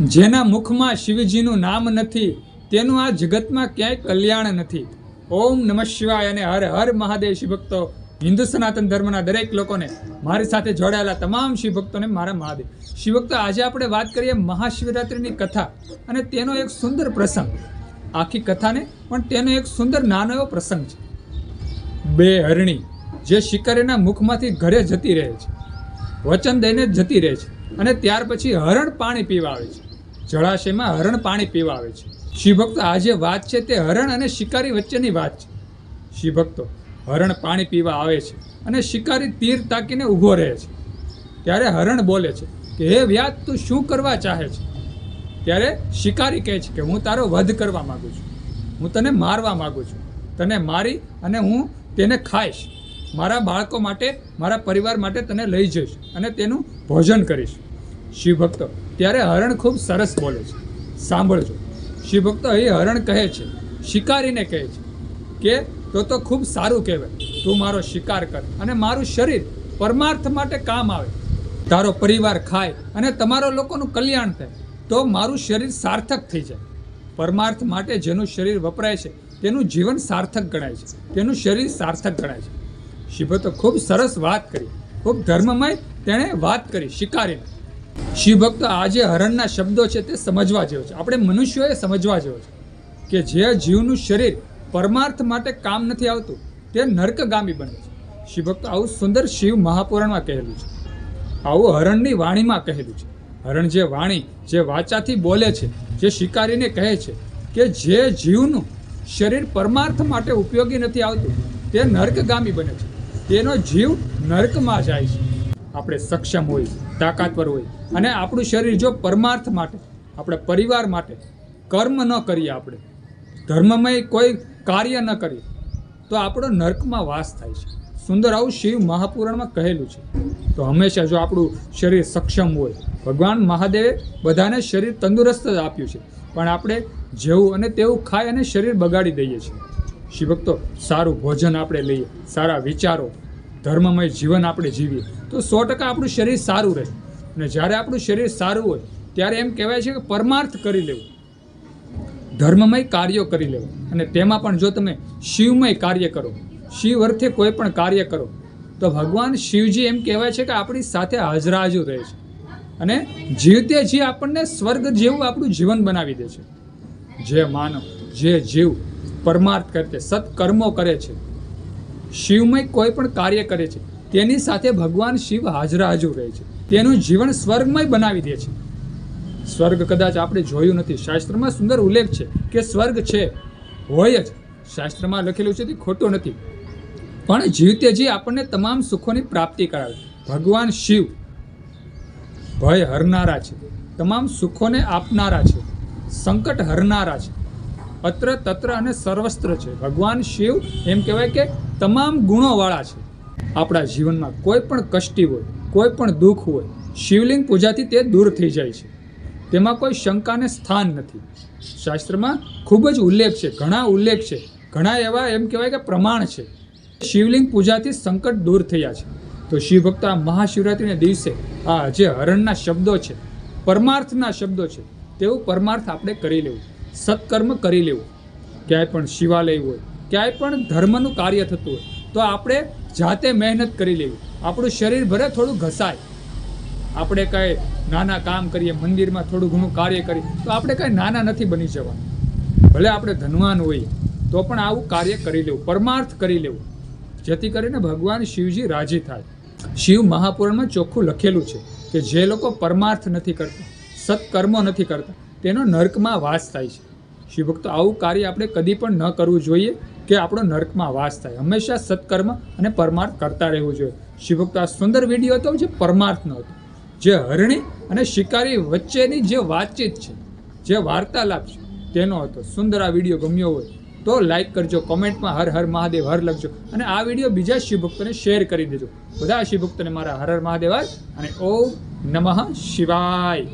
જેના મુખમાં શિવજીનું નામ નથી, તેનું આ જગતમાં ક્યાંય કલ્યાણ નથી. ઓમ નમઃ શિવાય અને હર હર મહાદેવ શિવભક્તો, હિન્દુ સનાતન ધર્મના દરેક લોકોને મારી સાથે જોડાયેલા તમામ શિવભક્તોને મારા મહાદેવ. શિવભક્તો, આજે આપણે વાત કરીએ મહાશિવરાત્રિની કથા અને તેનો એક સુંદર પ્રસંગ. આખી કથાને, પણ તેનો એક સુંદર નાનો એવો પ્રસંગ છે. બે હરણી, જે શિકારીના મુખમાંથી ઘરે જતી રહે છે. વચન દઈને જતી રહે છે અને ત્યાર પછી હરણ પાણી પીવા આવે છે. જળાશયમાં હરણ પાણી પીવા આવે છે. શિવભક્તો આ જે વાત છે તે હરણ અને શિકારી વચ્ચેની વાત છે. શિવભક્તો હરણ પાણી પીવા આવે છે અને શિકારી તીર તાકીને ઊભો રહે છે. ત્યારે હરણ બોલે છે કે, હે વ્યાજ તું શું કરવા ચાહે છે? ત્યારે શિકારી કહે છે કે, હું તારો વધ કરવા માગું છું. હું તને મારવા માગું છું. તને મારી અને હું તેને ખાઈશ. મારા બાળકો માટે, મારા પરિવાર માટે તને લઈ જઈશ અને તેનું ભોજન કરીશ. શિવભક્તો ત્યારે હરણ ખૂબ સરસ બોલે છે. સાંભળજો. શિવભક્તો એ હરણ કહે છે, શિકારીને કહે છે કે, તો તો ખૂબ સારું કહેવાય. તું મારો શિકાર કર અને મારું શરીર પરમાર્થ માટે કામ આવે. તારો પરિવાર ખાય અને તમારો લોકોનું કલ્યાણ થાય. તો મારું શરીર સાર્થક થઈ જાય. પરમાર્થ માટે જેનું શરીર વપરાય છે, તેનું જીવન સાર્થક ગણાય છે. તેનું શરીર સાર્થક ગણાય છે. શિવભક્તો ખૂબ સરસ વાત કરી. ખૂબ ધર્મમય તેણે વાત કરી, શિકારીને. શિવભક્તો આ જે હરણના શબ્દો છે તે સમજવા જેવો છે. આપણે મનુષ્યોએ સમજવા જેવો છે કે જે જીવનું શરીર પરમાર્થ માટે કામ નથી આવતું, તે નર્કગામી બને છે. શિવભક્ત આવું સુંદર શિવ મહાપુરાણમાં કહેલું છે. આવું હરણની વાણીમાં કહેલું છે. હરણ જે વાણી, જે વાચાથી બોલે છે, જે શિકારીને કહે છે કે જે જીવનું શરીર પરમાર્થ માટે ઉપયોગી નથી આવતું, તે નર્કગામી બને છે. તેનો જીવ નર્કમાં જાય છે. આપણે સક્ષમ હોય, તાકાતવર હોય. અને આપણું શરીર જો પરમાર્થ માટે, આપણે પરિવાર માટે કર્મ ન કરીએ આપણે, ધર્મમય કોઈ કાર્ય ન કરીએ, તો આપણો નર્કમાં વાસ થાય છે. સુંદર આવું શિવ મહાપુરાણમાં કહેલું છે. તો હંમેશા જો આપણું શરીર સક્ષમ હોય, ભગવાન મહાદેવે બધાને શરીર તંદુરસ્ત જ આપ્યું છે. પણ આપણે જેવું અને તેવું ખાઈ અને શરીર બગાડી દઈએ છીએ. શિવભક્તો, સારું ભોજન આપણે લઈએ, સારા વિચારો ધર્મમય જીવન આપણે જીવીએ. તો સો ટકા આપણું શરીર સારું રહે. અને જ્યારે આપણું શરીર સારું હોય, ત્યારે એમ કહેવાય છે કે પરમાર્થ કરી લેવું. ધર્મમય કાર્યો કરી લેવું. અને તેમાં પણ જો તમે શિવમય કાર્ય કરો, શિવ અર્થે કોઈ પણ કાર્ય કરો, તો ભગવાન શિવજી એમ કહેવાય છે કે આપણી સાથે હાજરાજુ રહે છે. અને જીવતે જે આપણને સ્વર્ગ જેવું આપણું જીવન બનાવી દે છે. જે માનવ, જે જીવ પરમાર્થ કરે છે, સત્કર્મો કરે છે. શિવમય કોઈ પણ કાર્ય કરે છે, તેની સાથે ભગવાન શિવ હાજરા હાજર રહે છે. તેનું જીવન સ્વર્ગમય બનાવી દે છે. સ્વર્ગ કદાચ આપણે જોયું નથી. શાસ્ત્રમાં સુંદર ઉલ્લેખ છે કે સ્વર્ગ છે, હોય જ. શાસ્ત્રમાં લખેલું છે તે ખોટું નથી. પણ જીવતેજી આપણને તમામ સુખોની પ્રાપ્તિ કરાવે ભગવાન શિવ ભય હરનારા છે. તમામ સુખોને આપનારા છે. સંકટ હરનારા છે. અત્ર તત્ર અને સર્વસ્ત્ર છે. ભગવાન શિવ એમ કહેવાય કે તમામ ગુણોવાળા છે. આપણા જીવનમાં કોઈ પણ કષ્ટી હોય, કોઈ પણ દુઃખ હોય, શિવલિંગ પૂજાથી તે દૂર થઈ જાય છે. તેમાં કોઈ શંકાને સ્થાન નથી. શાસ્ત્રમાં ખૂબ જ ઉલ્લેખ છે, ઘણા ઉલ્લેખ છે, ઘણા એવા એમ કહેવાય કે પ્રમાણ છે. શિવલિંગ પૂજાથી સંકટ દૂર થયા છે. તો શિવભક્ત આ મહાશિવરાત્રિના દિવસે આ જે હરણના શબ્દો છે, પરમાર્થના શબ્દો છે, તેવું પરમાર્થ આપણે કરી લેવું, સત્કર્મ કરી લેવું. ક્યાંય પણ શિવાલય હોય ક્યાંય પણ ધર્મનું કાર્ય થતું હોય, તો આપણે જાતે મહેનત કરી લેવી. આપણું શરીર ભલે થોડું ઘસાય, આપણે કાંઈ નાના કામ કરીએ, મંદિરમાં થોડું ઘણું કાર્ય કરીએ, તો આપણે કાંઈ નાના નથી બની જવાનું. ભલે આપણે ધનવાન હોઈએ, તો પણ આવું કાર્ય કરી લેવું, પરમાર્થ કરી લેવું. જેથી કરીને ભગવાન શિવજી રાજી થાય. શિવ મહાપુરાણમાં ચોખ્ખું લખેલું છે કે જે લોકો પરમાર્થ નથી કરતા, સત્કર્મો નથી કરતા, તેનો નર્કમાં વાસ થાય છે. શિવભક્તો આવું કાર્ય આપણે કદી પણ ન કરવું જોઈએ. કે આપણો નર્કમાં વાસ થાય. હંમેશા સત્કર્મ અને પરમાર્થ કરતા રહેવું જોઈએ. શિવભક્તો, આ સુંદર વીડિયો હતો જે પરમાર્થનો હતો. જે હરણી અને શિકારી વચ્ચેની જે વાતચીત છે, જે વાર્તાલાપ છે, તેનો હતો. સુંદર આ વીડિયો ગમ્યો હોય તો લાઈક કરજો, કોમેન્ટમાં હર હર મહાદેવ, હર લખજો અને આ વીડિયો બીજા શિવભક્તોને શેર કરી દેજો. બધા શિવભક્તોને મારા હર હર મહાદેવ અને ઓમ નમઃ શિવાય.